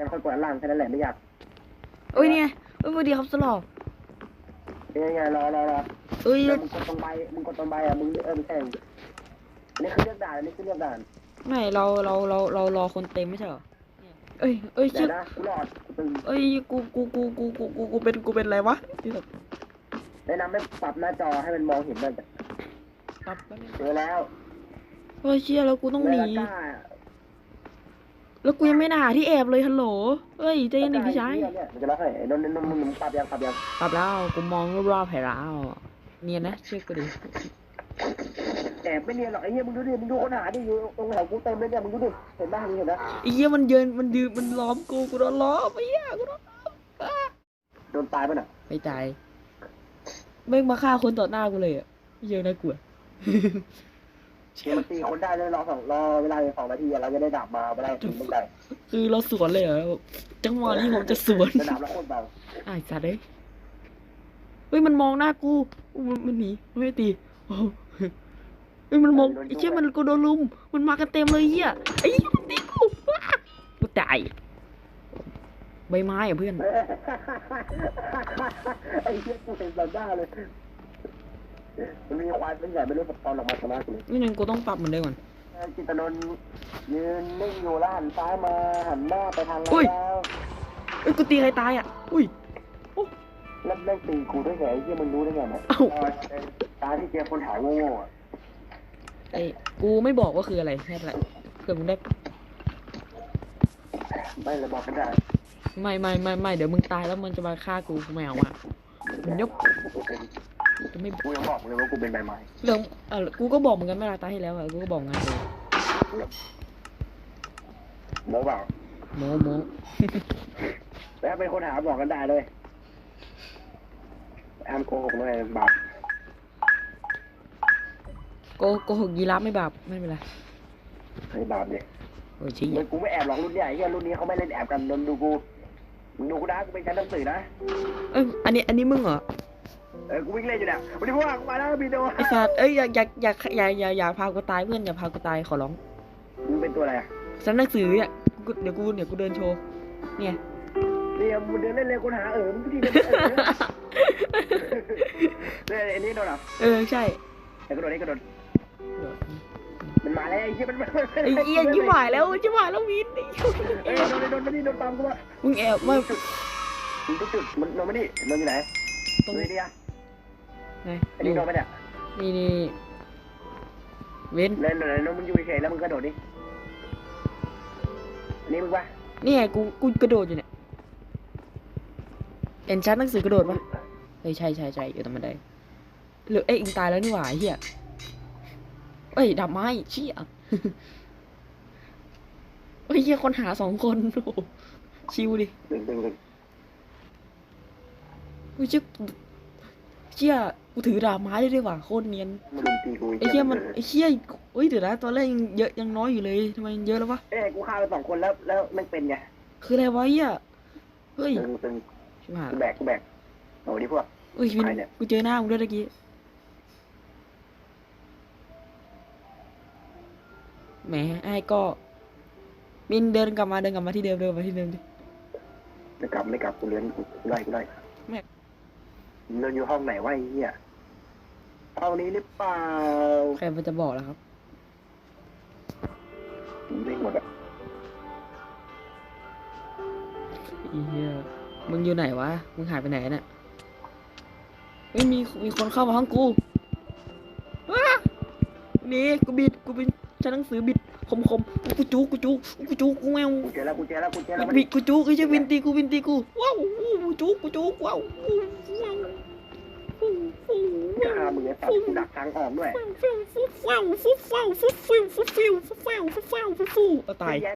แล้วค่อยกดอันล่างแค่นั้นแหละไม่ยากเอ้ยเนี่ยเอ้ยสวัสดีครับสลอเป็นยังไงรอรอรอเอ้ยแล้วมึงกดตรงใบมึงกดตรงใบอะมึงเออมึงแข่งอันนี้คือเลือกด่านอันนี้คือเลือกด่านไม่เราเราเราเรารอคนเต็มไม่ใช่เหรอเอ้ยเอ้ยเดี๋ชื่ยอวนะกูรอดกูตึงเอ้ยกูกูกูกูกูกูกูเป็นกูเป็นอะไรวะแนะนำให้ปรับหน้าจอให้มันมองเห็นมันปั๊บแป๊บนึงเจอแล้วเฮ้ยเชี่ยแล้วกูต้องหนี เวลาก้า แล้วกูยังไม่ได้หาที่แอบเลยฮัลโหลเอ้ยใจเย็นดิพี่ชายเนี่ยมันจะล็อกให้ไอ้นนท์นนท์มึงมึงปรับยังปรับยังปรับแล้วกูมองรอบๆให้แล้วเนียนนะเชื่อกูดิแอบไม่เนียนหรอกไอ้เหี้ยมึงดูดิมึงดูคนหาดิอยู่ตรงแถวกูเต็มเลยเนี่ยมึงดูดิเห็นบ้างมึงเห็นนะไอ้เหี้ยมันเยินมันยืนมันล้อมกูกูโดนล้อมไอ้เหี้ยกูโดนล้อมอะโดนตายป่ะน่ะไม่ตายแม่งมาฆ่าคนต่อหน้ากูเลยอะเหี้ยอะน่ากลัวเดี๋ยว มันตีคนได้เลยรอสองรอเวลาสองนาทีอะเราจะได้ดาบมาไม่ได้ถึงมึงได้คือเราสวนเลยเหรอจังหวะนี้ผมจะสวนจะดาบแล้วโคตรเบาไอ้สัตว์เอ้ยเฮ้ยมันมองหน้ากูอุ๊ยมันมันหนีมันไม่ตีโอ้โหเฮ้ยมันมองไอ้เชี่ยมันกูโดนลุม มันมากันเต็มเลยเหี้ยไอ้เหี้ยมันตีกูว้ากูตายใบไม้อะเพื่อนไอ้เหี้ยกูเห็นแบบหน้าเลย มันมีควายเป็นใหญ่ไม่รู้สปอนออกมาชนะกูเลยไม่งั้นกูต้องปรับมันด้วยก่อนจิตรนนท์ยืนนิ่งอยู่แล้วหันซ้ายมาหันหน้าไปทางเราอุ้ย แล้วเอ้ยกูตีใครตายอะ อุ้ย แล้วเล่นตีกูได้ไงไอ้เหี้ยมึงรู้ได้ไงเนี่ยเอ้าตาที่เจอคนหายโง่ๆอะไอ้กูไม่บอกว่าคืออะไรแค่นั้นแหละเผื่อมึงได้ ไม่เลยบอกกันได้ไม่ไม่ไม่ไม่เดี๋ยวมึงตายแล้วมันจะมาฆ่ากูกูไม่เอาอะมันยก จะไม่กูยังบอกเลยว่ากูเป็นใบไม้เรื่องเออกูก็บอกเหมือนกันเวลาตายที่แล้วอะกูก็บอกงานเลยโมเปล่าโมโมแล้วเป็นคนหาบอกกันได้เลยแอมโกหกเลยบาปโกโกหกยีราฟไม่บาปไม่เป็นไรไอ้บาปเนี่ยโอ้ยชี้มึงกูไม่แอบหรอกรุ่นใหญ่เหี้ยรุ่นนี้เขาไม่เล่นแอบกันนนดูกูมึงดูกูนะกูเป็นชั้นหนังสือนะเอ้ยอันนี้อันนี้มึงเหรอ เออกูวิ่งเล่นอยู่เนี่ยวันนี้พวกกูมาแล้วบีโดไอ้สัตว์เอ้ยอย่าอย่าอย่าอย่าอย่าอย่าพากูตายเพื่อนอย่าพากูตายขอร้องมึงเป็นตัวอะไรอะสำนักสื่อเนี่ยกูเดี๋ยวกูเดี๋ยวกูเดินโชว์เนี่ยเนี่ยมึงเดินเล่นเลยคนหาเออมึงที่เดินเออเนี่ยไอ้นี่โดนเหรอเออใช่ไอ้กระโดดไอ้กระโดดมันมาแล้วไอ้เหี้ยมันมาไอ้เหี้ยชิบหายแล้วชิบหายแล้ววินไอ้เหี้ยเอ้ยโดนโดนมาดิโดนตามกูมามึงแอบมามึงทุกจุดมันโดนมาดิโดนอยู่ไหนตรงดูดิอะ ไหนไอ้นี่โดนมาเนี่ยนี่นี่เว้นเล่นโดนโดนมึงอยู่เฉยๆแล้วมึงกระโดดดิอันนี้มึงปะนี่ไงกูกูกระโดดอยู่เนี่ยเอ็นชั้นหนังสือกระโดดปะเฮ้ยใช่ใช่ใช่อยู่ตรงบันไดหรือเอ้ยอิงตายแล้วนี่หว่าไอ้เหี้ยเอ้ยดับไม้เชี่ยเฮ้ยเหี้ยคนหาสองคนโอ้โหชิวดิตึงตึงตึงกูเชี่ย เชี่ยกูถือดาบไม้ได้ด้วยว่ะโคตรเนียนมันลุมตีกูไอ้เชี่ยมันไอ้เชี่ยเฮ้ยเดี๋ยวนะตอนแรกยังเยอะยังน้อยอยู่เลยทำไมมันเยอะแล้ววะเอ้ยกูฆ่าไปสองคนแล้วแล้วมันเป็นไงคืออะไรวะเหี้ยเฮ้ยตึงตึงชิบหายกูแบกกูแบกโอ้ดิพวกเฮ้ยวินใครเนี่ยกูเจอหน้ามึงด้วยตะกี้แหมไอ้ก็วินเดินกลับมาเดินกลับมาที่เดิมเดินมาที่เดิมดิไม่กลับไม่กลับกูเลี้ยงกูไล่กูไล่แม่ เดินอยู่ห้องไหนวะไอ้เหี้ยห้องนี้หรือเปล่าใครมันจะบอกแล้วครับวิ่งหมดอะไอ้เหี้ยมึงอยู่ไหนวะ มึงหายไปไหนน่ะไม่มีมีคนเข้ามาห้องกูว้าหนี่กูบิดกูบินชั้นหนังสือบิดคมคมๆกูจุกกูจุกกูจุกกูแมว กูเจอแล้วกูเจอแล้วกูเจอแล้วกูบิดกูจุกไอ้เจ้าวินตีกูวินตีกูว้าวกูจุก กูจุกว้าวว้าวฆ่ามึงไอ้สัตว์กูดักทางออกด้วยฟิวฟิวฟิวฟิวฟิวฟิวฟิวฟิวฟิวฟิวฟิวฟิวฟิวตายแย่